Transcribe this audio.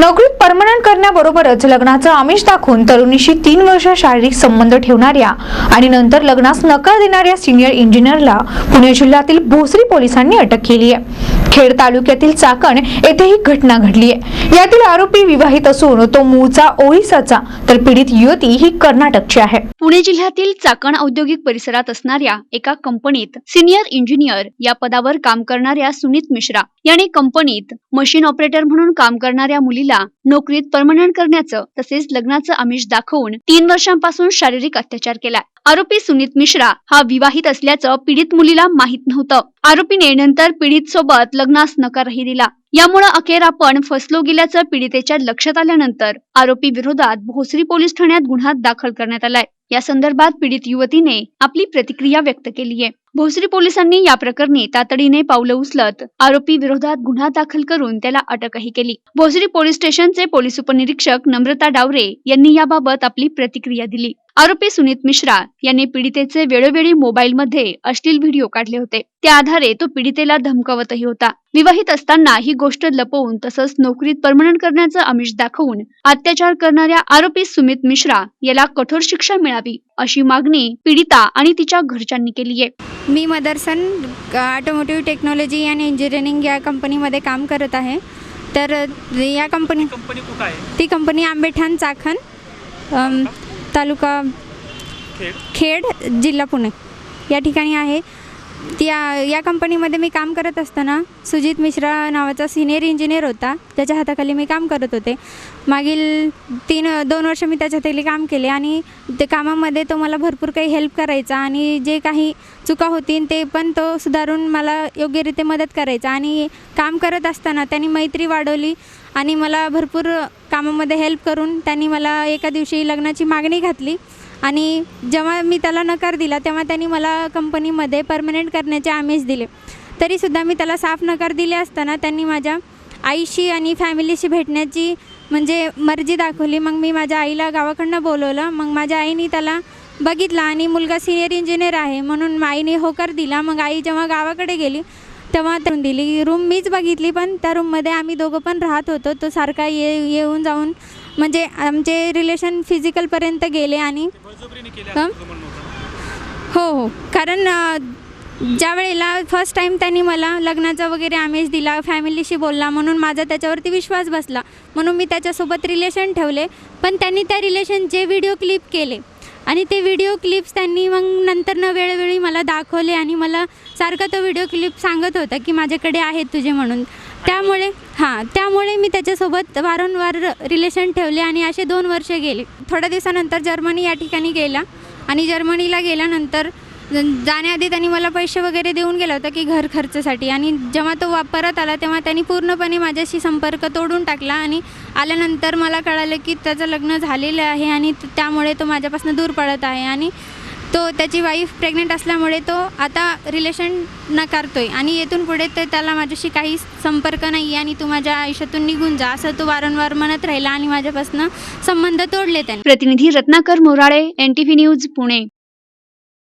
नोकरीत परमनंट करण्याबरोबरच लग्नाचं आमिष दाखवून तरुणीशी तीन वर्ष शारीरिक संबंध ठेवणाऱ्या आणि नंतर लग्नास नकार देणाऱ्या सिनियर इंजिनियरला पुणे जिल्ह्यातील भोसरी पोलिसांनी अटक केली आहे. खेड तालुक्यातील चाकण येथे ही घटना घडली आहे. यातील आरोपी विवाहित असून तो मूळचा ओरिसाचा तर पीडित युवती ही कर्नाटकची आहे. पुणे जिल्ह्यातील चाकण औद्योगिक परिसरात असणाऱ्या एका कंपनीत सिनियर इंजिनियर या पदावर काम करणाऱ्या सुनीत मिश्रा याने कंपनीत मशीन ऑपरेटर म्हणून काम करणाऱ्या मुलीला नोकरीत परमनंट करण्याचं तसेच लग्नाचं आमिष दाखवून तीन वर्षांपासून शारीरिक अत्याचार केला आरोपी सुनीत मिश्रा हा विवाहित असल्याचं पीडित मुलीला माहीत नव्हतं. आरोपीने नंतर पीडित सोबत लग्नास नकारही दिला. यामुळे अखेर आपण फसलो गेल्याचं पीडितेच्या लक्षात आल्यानंतर आरोपी विरोधात भोसरी पोलीस ठाण्यात गुन्हा दाखल करण्यात आलाय. या संदर्भात पीडित युवतीने आपली प्रतिक्रिया व्यक्त केली आहे भोसरी पोलिसांनी या प्रकरणी तातडीने पावलं उचलत आरोपी विरोधात गुन्हा दाखल करून त्याला अटकही केली. भोसरी पोलीस स्टेशनचे पोलीस उपनिरीक्षक नम्रता डावरे यांनी याबाबत आपली प्रतिक्रिया दिली. आरोपी सुनीत मिश्रा यांनी पीडितेचे वेळोवेळी मोबाईलमध्ये अश्लील व्हिडिओ काढले होते. त्या आधारे तो पीडितेला धमकावतही होता. विवाहित असताना ही गोष्ट लपवून तसंच नोकरीत परमनंट करण्याचं आमिष दाखवून अत्याचार करणाऱ्या आरोपी सुमित मिश्रा याला कठोर शिक्षा मिळावी अशी मागणी पीडिता आणि तिच्या घरच्यांनी केली आहे मी Motherson automotive technology and engineering या कंपनीमध्ये काम करत आहे. तर या कंपनी कंपनी कुठं आहे? ती कंपनी आंबेठाण चाखण तालुका खेड जिल्हा पुणे. या ठिकाणी आहे. त्या या कंपनीमध्ये मी काम करत असताना सुजित मिश्रा नावाचा सिनियर इंजिनियर होता. त्याच्या हाताखाली मी काम करत होते. मागील तीन दोन वर्ष मी त्याच्याखाली काम केले आणि ते कामामध्ये तो मला भरपूर काही हेल्प करायचा आणि जे काही चुका होतीन ते पण तो सुधारून मला योग्यरीत्या मदत करायचा आणि काम करत असताना त्यांनी मैत्री वाढवली आणि मला भरपूर कामामध्ये हेल्प करून त्यांनी मला एका दिवशी लग्नाची मागणी घातली. आणि जेव्हा मी त्याला नकार दिला तेव्हा त्यांनी मला कंपनीमध्ये परमनंट करण्याचे आमिष दिले. तरीसुद्धा मी त्याला साफ नकार दिले असताना त्यांनी माझ्या आईशी आणि फॅमिलीशी भेटण्याची म्हणजे मर्जी दाखवली. मग मी माझ्या आईला गावाकडनं बोलवलं. मग माझ्या आईने त्याला बघितला आणि मुलगा सिनियर इंजिनियर आहे म्हणून आईने होकार दिला. मग आई जेव्हा गावाकडे गेली तेव्हा त्यातून दिली. रूम मीच बघितली पण त्या रूममध्ये आम्ही दोघं पण राहत होतो. तो सारखा ये येऊन जाऊन म्हणजे आमचे रिलेशन फिजिकलपर्यंत गेले आणि हं? हो हो. कारण ज्या वेळेला फर्स्ट टाईम त्यांनी मला लग्नाचा वगैरे आमिष दिला फॅमिलीशी बोलला म्हणून माझा त्याच्यावरती विश्वास बसला. म्हणून मी त्याच्यासोबत रिलेशन ठेवले. पण त्यांनी त्या रिलेशनचे व्हिडिओ क्लिप केले. आणि ते व्हिडिओ क्लिप्स त्यांनी मग नंतर न वेळोवेळी मला दाखवले आणि मला सारखा तो व्हिडिओ क्लिप सांगत होता की माझ्याकडे आहेत तुझे म्हणून. त्यामुळे हां त्यामुळे मी त्याच्यासोबत वारंवार रिलेशन ठेवले आणि असे दोन वर्ष गेले. थोड्या दिवसानंतर जर्मनी या ठिकाणी गेला आणि जर्मनीला गेल्यानंतर जाण्याआधी त्यांनी मला पैसे वगैरे देऊन गेला होता की घर खर्चासाठी. आणि जेव्हा तो वा परत आला तेव्हा त्यांनी पूर्णपणे माझ्याशी संपर्क तोडून टाकला आणि आल्यानंतर मला कळालं की त्याचं लग्न झालेलं आहे आणि त्यामुळे तो माझ्यापासून दूर पडत आहे. आणि तो त्याची वाईफ प्रेग्नेंट असल्यामुळे तो आता रिलेशन नकारतोय आणि येथून पुढे तर त्याला माझ्याशी काही संपर्क नाही आहे आणि तू माझ्या आयुष्यातून निघून जा असं तो वारंवार म्हणत राहिला आणि माझ्यापासून संबंध तोडले त्याने. प्रतिनिधी रत्नाकर मोराळे एनटीव्ही न्यूज पुणे.